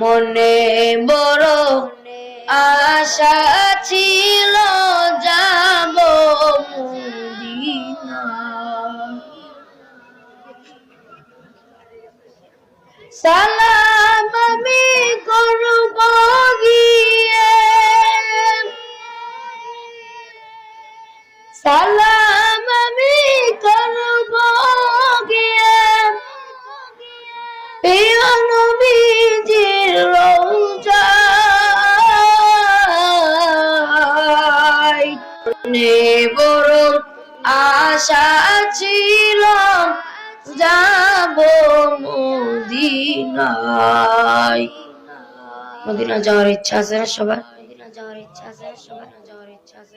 মনে বড় আশা ছিল যাব মদিনা। আশা ছিল যাব মদিনায়। মদিনা যাওয়ার ইচ্ছা আছে না সবার? মদিনা যাওয়ার ইচ্ছা আছে না সবার যাওয়ার ইচ্ছা আছে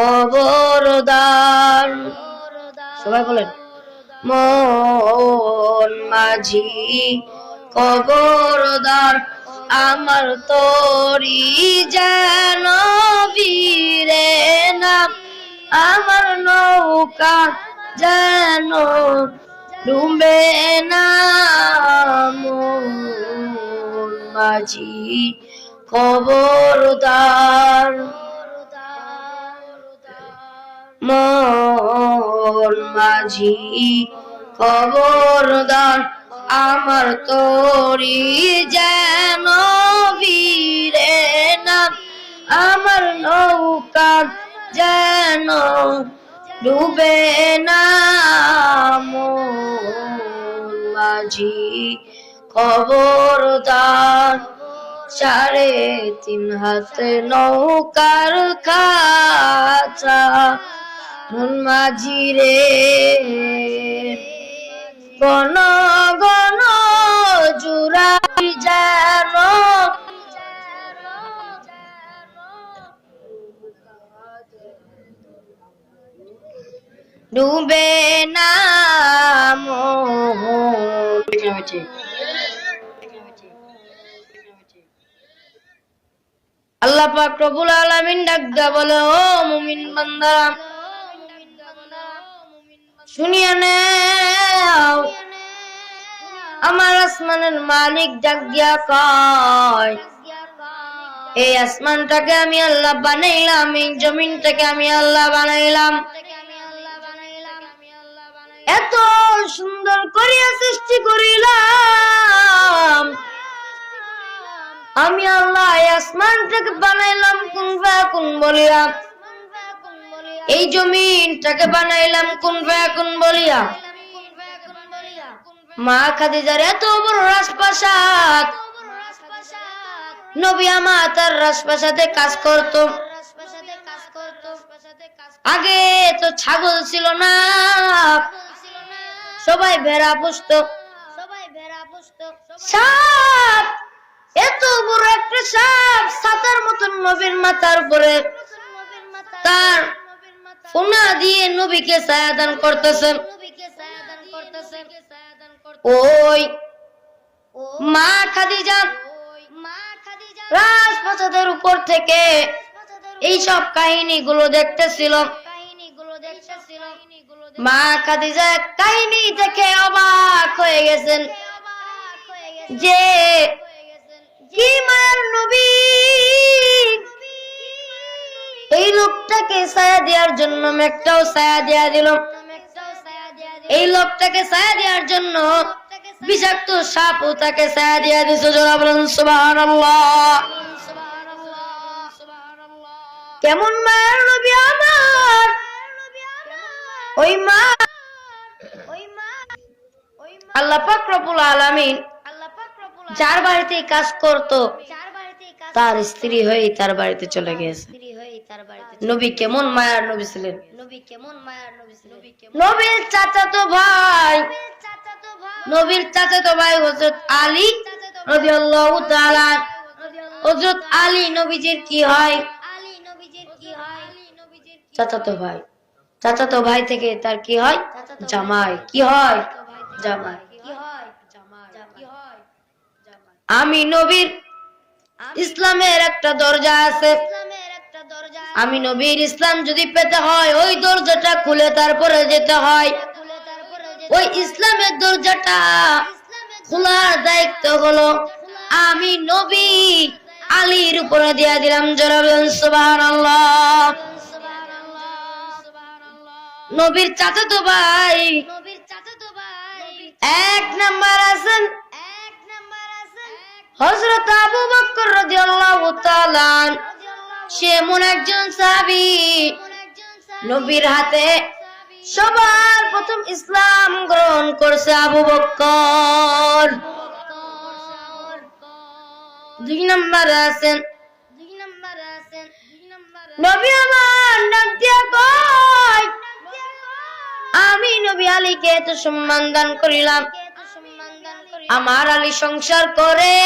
খবরদার। সবাই বলেন, মন মাঝি খবরদার, আমার তরি যেন বীরে না। আমার নৌকা যেন ডুবে না। মাঝি খবরদার। মন মাঝি খবরদার, আমার তরি যেন বীরে না, আমার নৌকা যেন ডুবে না মাঝি খবরদার, সাড়ে তিন হাতে নৌকার খাচা মন মাঝি রে। গণ গণ জুড়াই যেন। ডুবে না আল্লাহ পাক রব্বুল আলামিন ডাক বলে, ও মুমিন বান্দারা শুনিয়া নেও। আমার আসমানের মালিক ডাক দিয়া কয়, এই আসমানটাকে আমি আল্লাহ বানাইলাম, এই জমিনটাকে আমি আল্লাহ বানাইলাম। এত সুন্দর করিয়া সৃষ্টি করিলাম। আমি আল্লাহ আসমানটাকে বানাইলাম কোন কোন বলিয়া এই জমিনটাকে বানাইলাম কোন কোন বলিয়া? মা খাদিজার এত বড় রাজপ্রাসাদ। নবী আমা তার রাজপ্রাসাদে কাজ করত। আগে তো ছাগল ছিল না। সবাই ভেড়া পুষত। সাপ! এত বড় একটা সাপ সাতার মতন নবীর মাথার উপরে। তার ফোনা দিয়ে নবীকে ছায়াদান করতেছেন। ওই মা খাদিজা রাজপ্রাসাদের উপর থেকে এই সব কাহিনী গুলো দেখতেছিল মা খাদিজা কাহিনী দেখে অবাক হয়ে গেছেন যে কি মায়ের নবী এই লোকটাকে ছায়া দেওয়ার জন্য মেঘটাও ছায়া দেয়া দিল। এই লোকটাকে ছায়া দেওয়ার জন্য বিষাক্ত সাপও তাকে ছায়া দেয়া দিছে জোরা সুবহানাল্লাহ। কেমন মায়ের নবী আমার? ওই মা আল্লাহ পাক রব্বুল আলামিন যার বাড়িতে কাজ করত, তার স্ত্রী হয়ে তার বাড়িতে চলে গিয়েছে। নবী কেমন মায়ার নবী ছিলেন? নবীর চাচাতো ভাই। নবীর চাচাতো ভাই। হযরত আলী রাদিয়াল্লাহু তাআলা। হযরত আলী নবীজির কি হয়? চাচাতো ভাই। চাচাতো ভাই থেকে তার কি হয়? জামাই। কি হয়? জামাই। আমি নবীর ইসলামের একটা দরজা আছে। আমি নবীর ইসলাম যদি পেতে হয়, ওই দরজাটা খুলে তারপরে যেতে হয়। ওই ইসলামের দরজাটা খোলার দায়িত্ব হলো, আমি নবী আলীর উপরে দিয়া দিলাম জনাবেন সুবহানাল্লাহ। নবীর চাচাতো ভাই এক নাম্বার আছেন হযরত আবু বকর রাদিয়াল্লাহু তাআলা সে এমন একজন সাবি। নবীর হাতে সবার প্রথম ইসলাম গ্রহণ করছে আবু বকর দুই নাম্বার আছেন। নবী আমার ডাক দিয়া কয়, আমি নবী আলীকে এত সম্মান দান করিলাম। আমার আলী সংসার করে।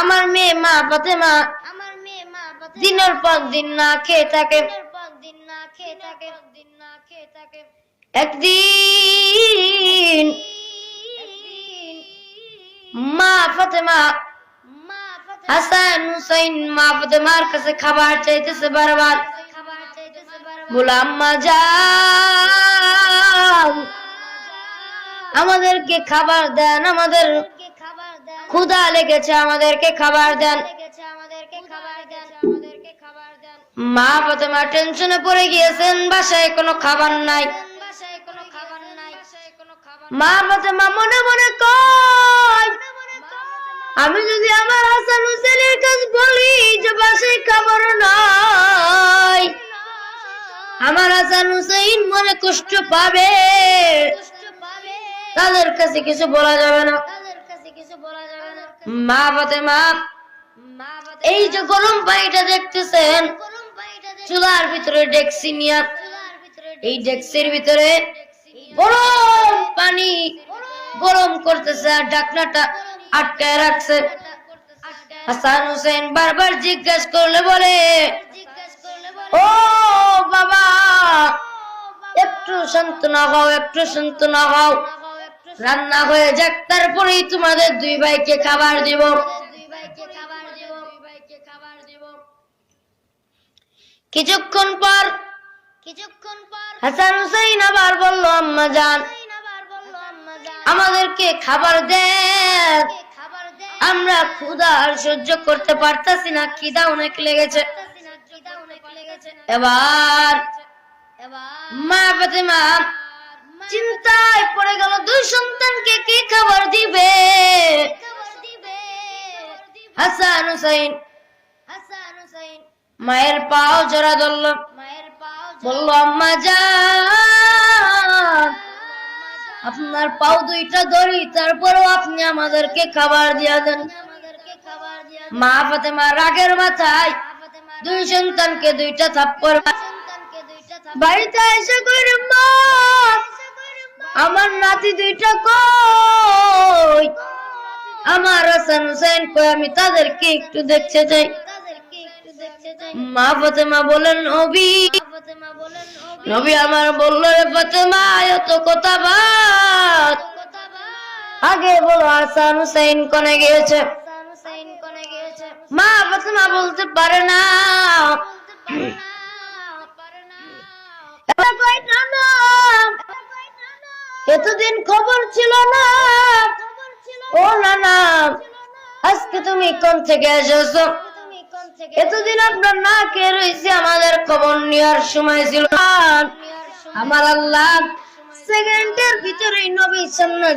আমার মেয়ে মা ফাতেমা দিনের পর দিন না খেয়ে থাকে। একদিন মা ফাতেমা হাসান হুসাইন মা ফাতেমার কাছে খাবার চাইতেছে বারবার। আম্মা যান। আমাদেরকে খাবার দেন আমাদের ক্ষুধা লেগেছে আমাদেরকে খাবার দেন। মা ফাতেমা টেনশনে পড়ে গিয়েছেন, বাসায় কোনো খাবার নাই। মা ফাতেমা মনে মনে কয়, আমি যদি আমার হাসান হুসেনের কাছে বলি যে বাসায় খাবার নাই, আমার হাসান হুসেন মনে কষ্ট পাবে। তাদের কাছে কিছু বলা যাবে না। মা ফাতেমা এই যে গরম পানিটা দেখতেছেন চুলার ভিতরে ডেক্সি নিয়া এই ডেক্সির ভিতরে গরম পানি গরম। করতেছে আর ঢাকনাটা আটকায় রাখছে। হাসান হোসেন বারবার জিজ্ঞেস করলে বলে ও বাবা একটু সান্ত্বনা হও একটু সান্ত্বনা হও। রান্না হয়ে যাক, তারপরেই তোমাদের দুই ভাইকে খাবার দিব। কিছুক্ষণ পর কিছুক্ষণ পর হাসান হুসাইন আবার বলল, আম্মা যান। আমাদেরকে খাবার দেন আমরা ক্ষুধা আর সহ্য করতে পারতাছি না, খিদা অনেক লেগেছে। এবার মা ফাতেমা চিন্তায় পড়ে গেল দুই সন্তানকে কে খাবার দিবে? হাসান হুসাইন মায়ের পাও জড়া ধরল। মায়ের পাও বলল, আম্মা যান, আপনার পাও দুইটা ধরি, তারপরও আপনি আমাদেরকে খাবার দিয়া দেন। মা ফাতেমা রাগের মাথায় দুই সন্তানকে দুইটা থাপ্পড় বাড়িতে এসে কইরে মা আমার নাতি দুইটা কই? আমার হাসান হুসেন কই? আমি তাদেরকে একটু দেখতে চাই মা ফাতেমা বলেন নবী নবী আমার বলল রে ফাতেমা, এত কথা বাদ। আগে বলো, হাসান হুসেন কোনে গিয়েছে? মা ফাতেমা বলতে পারে না। এতদিন খবর ছিল না। ও না না আজকে তুমি কোন থেকে এসেছ? এতদিন আপনার না কে রয়েছে, আমাদের খবর নেওয়ার সময় ছিল আমার আল্লাহ সেকেন্ডের ভিতরে নবী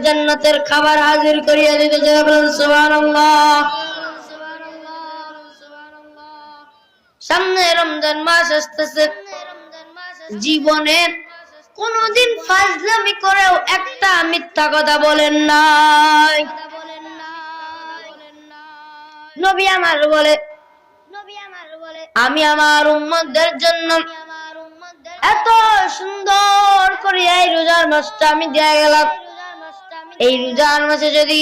জান্নাতের খাবার হাজির করিয়া দিতে যারা বলেন, সুবহানাল্লাহ। সামনে রমজান মাস আসতেছে। জীবনের কোনদিন ফাজলামি করেও একটা মিথ্যা কথা বলেন নাই। নবী আমার বলে, আমি আমার উম্মতদের জন্য এত সুন্দর করে এই রোজার মাসটা আমি দিয়ে গেলাম। এই রোজার মাসে যদি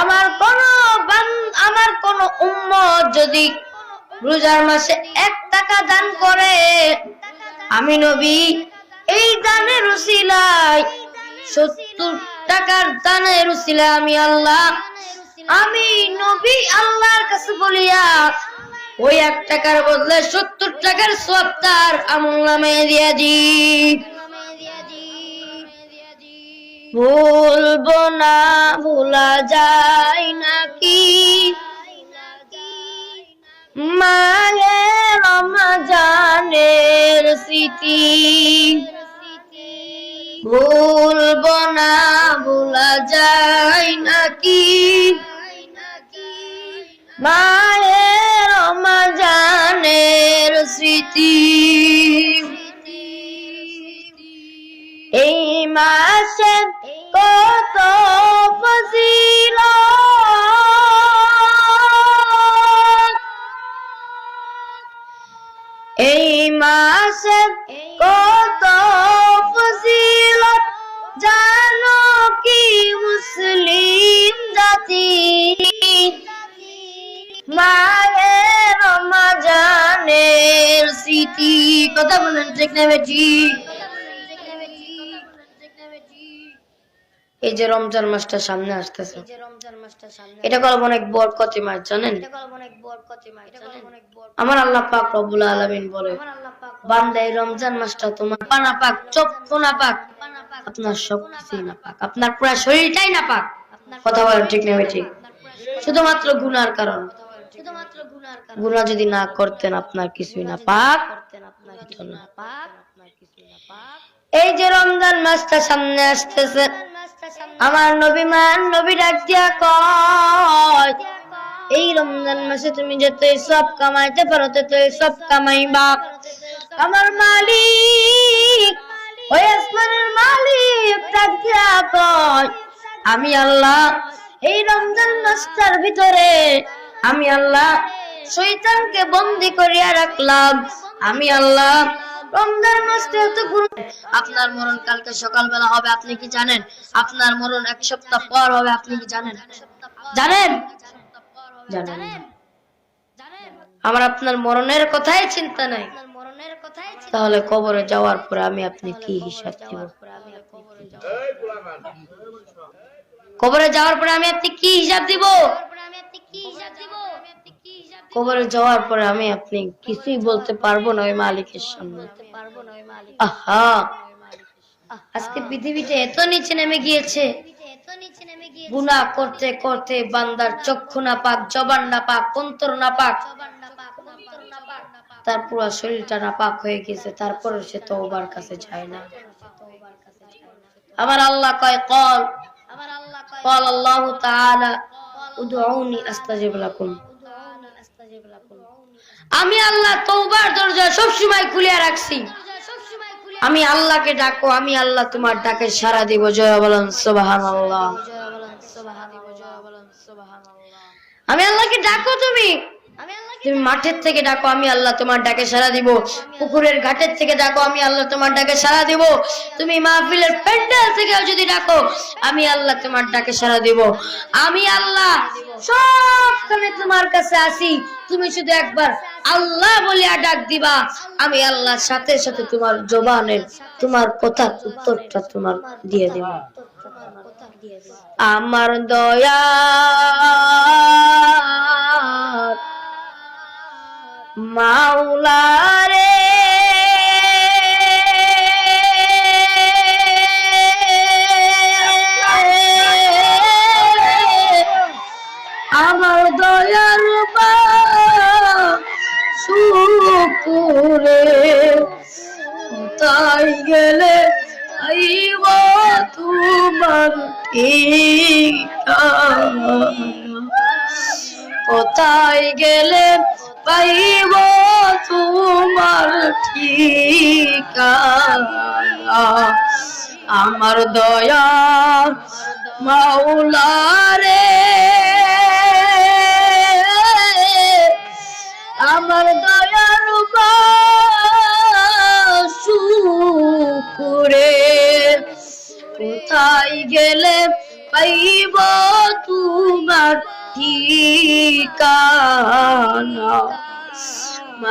আমার কোন আমার কোন উম্মত যদি রোজার মাসে এক টাকা দান করে, আমি নবী এই দানের উসিলায় সত্তর টাকার দানের উসিলায় আমি আল্লাহ। আমি নবী আল্লাহর কাছে বলিয়া ওই এক টাকার বদলে সত্তর টাকার সব তার আমল দিয়ে ভুলবো না, ভোলা যায় নাকি? মাগে রমজানের স্মৃতি। ভুলবো না ভোলা যায় নাকি? মায়ের রমজানের স্মৃতি। এই মাসে কত এই মাসে কথা বলেন ঠিক না বেটি? এই যে রমজান মাসটা সামনে আসতেছে। এটা কলম অনেক বরকতি মাস জানেন? অনেক বরকতি মাস বর আমার আল্লাহ পাক রব্বুল আলামিন বলে বান্দা এই রমজান মাসটা তোমার পানা পাক চক্ষু না পাক আপনার সব কিছুই না পাক আপনার পুরো শরীরটাই না পাক। কথা বলেন ঠিক না বেটি? আপনার পুরো শুধুমাত্র গুনার কারণ। শুধুমাত্র গুনার কারণে। গুনাহ যদি না করতেন আপনার কিছুই না পাক। এই যে রমজান মাসটা সামনে আসতেছে, আমার নবী মান নবী ডাক দিয়া কয়, এই রমজান মাসে তুমি যতই সব কামাইতে পারো ততই সব কামাইবা। আমার মালিক, ওই আসমানের মালিক ডাক দিয়া কয়, আমি আল্লাহ, এই রমজান মাসটার ভিতরে আমি আল্লাহ শৈতানকে বন্দি করিয়া রাখলাম। আমি আল্লাহ, রমজান মাসটা এত আপনার মরণ কালকে সকালবেলা হবে, আপনি কি জানেন? আপনার মরণ এক সপ্তাহ পর হবে, আপনি কি জানেন? জানেন? জানেন। আমার আপনার মরণের কথাই চিন্তা নাই। তাহলে কবরে যাওয়ার পরে আমি আপনি কি হিসাব দিব? পরে আমি কবরে যাব কবরে যাওয়ার পরে আমি আপনি কি হিসাব দিব? কবরে যাওয়ার পরে আমি আপনি কিছুই বলতে পারব না ওই মালিকের সামনে। আহা! আজকে পৃথিবীতে এত নিচে নেমে গিয়েছে। গুণা করতে করতে বান্দার চক্ষু না পাক জবান না পাক অন্তর না পাক তার পুরো শরীরটা না পাক হয়ে গেছে তারপরে সে তো ওবার কাছে যায় না। আমার আল্লাহ কয় কল। আমার আল্লাহ কল আল্লাহ তাআলা উদউনি আস্তাজিব লাকুম। আমি আল্লাহ তওবার দরজা সবসময় খুলিয়া খুলে রাখছি। আমি আল্লাহকে ডাকো, আমি আল্লাহ তোমার ডাকে সারা দিব। জয় বলেন সোবাহ জয় বলেন সুবহানাল্লাহ জয় বলেন সুবহানাল্লাহ আমি আল্লাহকে ডাকো তুমি। তুমি মাঠের থেকে ডাকো আমি আল্লাহ তোমার ডাকে সাড়া দিব। পুকুরের ঘাটের থেকে ডাকো আমি আল্লাহ তোমার ডাকে সাড়া দিব। তুমি মাহফিলের প্যান্ডেল থেকে যদি ডাকো আমি আল্লাহ তোমার ডাকে সাড়া দিব। আমি আল্লাহ সবখানে তোমার কাছে আসি। তুমি শুধু একবার আল্লাহ বলিয়া ডাক দিবা। আমি আল্লাহর সাথে সাথে তোমার জবানের তোমার কথার উত্তরটা তোমার দিয়ে দিব। আমার দয়া মাওলারে আমার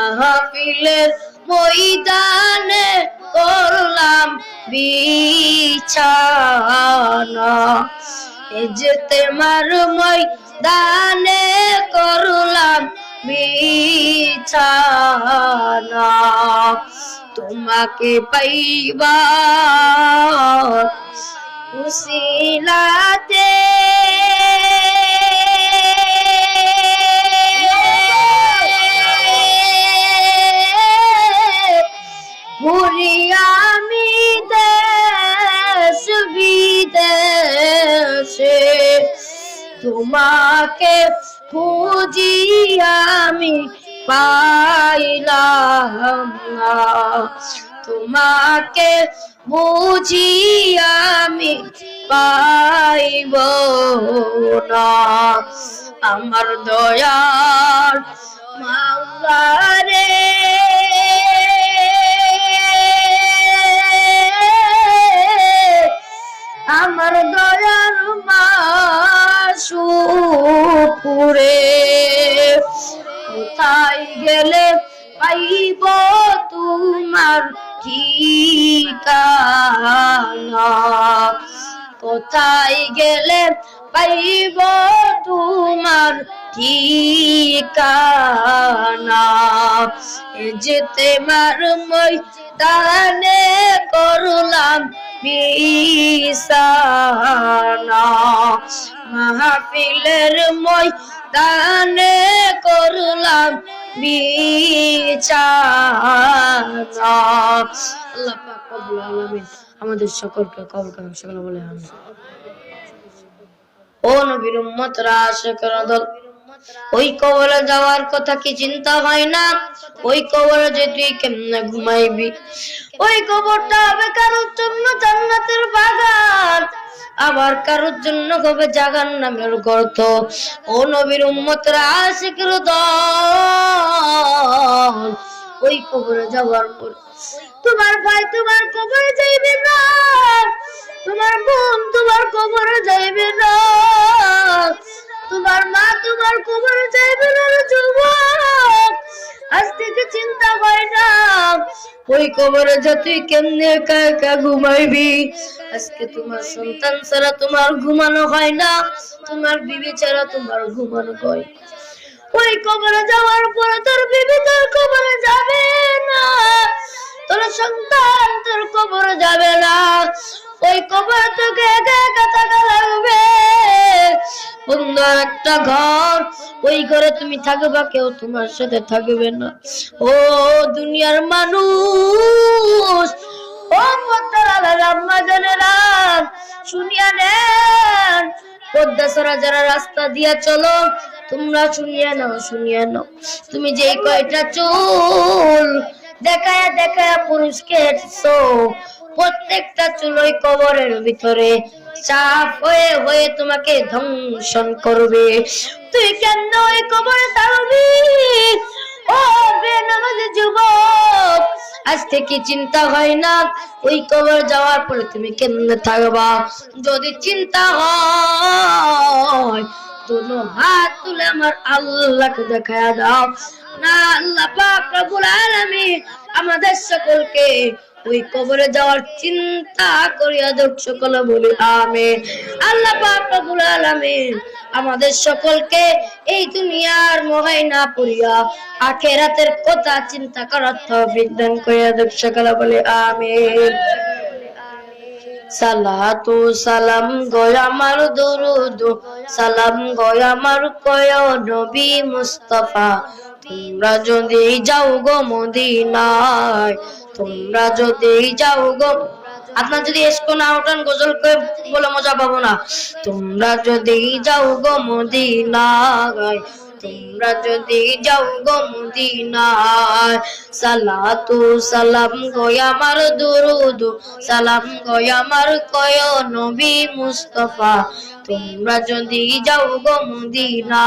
মাহফিলের ময়দানে করলাম বিছানা। এই যে তোমার ময়দানে করলাম বিছানা। তোমাকে পাইবা উসিলাতে আমি দেশ বিদেশে তোমাকে খুঁজি আমি পাইলাম তোমাকে বুঝি আমি পাইব না। আমার দয়ার মাওলা রে আমার দয়ার মাসুপুরে কোথায় গেলে পাইব তোমার ঠিকানা? কোথায় গেলে পাইব তোমার ঠিকানা? যেতে মার ময়দানে করলাম বিছানা, মাহফিলের করলাম পাক রব্বুল আলামিন আমাদের সকলকে কবুল করুন, সকলে বলে আমিন। ও নবীর উম্মতরা আশিকের দল ওই কবরে যাওয়ার কথা কি চিন্তা হয় না? ওই কবরে যে তুই কেমনে ঘুমাইবি? ওই কবরটা হবে কারোর জন্য জান্নাতের বাগান। আবার কারোর জন্য হবে জাগান নামের গর্ত। ও নবীর উম্মতরা আশিকের দল ওই কবরে যাওয়ার পর তোমার ভাই তোমার কবরে যাইবে না। তোমার বোন তোমার কবরে যাইবে না। তোমার মা তোমার কবরে যাইবে না যুবক। আজ থেকে চিন্তা হয় না। ওই কবরে কেমনে ঘুমাইবি? আজকে তোমার সন্তান ছাড়া তোমার ঘুমানো হয় না। তোমার বিবি ছাড়া তোমার ঘুমানো হয়। ওই কবরে যাওয়ার পরে তোর বিবি তোর কবরে যাবে না। তোর সন্তান তোর কবরে যাবে না। ওই কবর তোকে একা সুন্দর একটা ঘর। ওই ঘরে তুমি থাকবা, কেউ তোমার সাথে থাকবে না। ও দুনিয়ার মানুষ, ও শুনিয়া নেন। পদ্মা সরা যারা রাস্তা দিয়া চলো, তোমরা শুনিয়া নাও শুনিয়া নাও। তুমি যে কয়টা চুল দেখায়া দেখায়া পুরুষকে প্রত্যেকটা চুল ওই কবরের ভিতরে। চাপ হয়ে হয়ে তোমাকে ধ্বংসন করবে। তুই কেন ওই কবরে থাকবি ও বেনামাজি যুবক, আজ থেকে চিন্তা হয় না, ওই কবর যাওয়ার পরে তুমি কেমনে থাকবা? যদি চিন্তা হয়, দুনো হাত তুলে আমার আল্লাহকে দেখায়া দাও। না, আল্লাহ পাক রব্বুল আলামিন আমাদের সকলকে ওই কবরে যাওয়ার চিন্তা করিয়া দেখ সকলে বলি, আমিন। আল্লাহ পাক রব্বুল আমাদের সকলকে এই দুনিয়ার মোহাই না পড়িয়া আখেরাতের কথা চিন্তা করার তৌফিক দান করিয়া দেখ সকলে বলি, আমিন। সালাতু সালাম গয় আমার দরুদ, সালাম গয় আমার কয় নবী মুস্তাফা। তোমরা যদি যাও গো মদিনায় তোমরা যদি যাও গো, আপনার যদি এসকো না ওঠান গজল করে বলে মজা পাবো না। তোমরা যদি যাও গো মদিনায়, তোমরা যদি যাও গো মদিনায়, সালাতু সালাম গয় আমার দুরুদ, সালাম গয় আমার কয় নবী মুস্তফা। তোমরা যদি যাও গো মদিনায়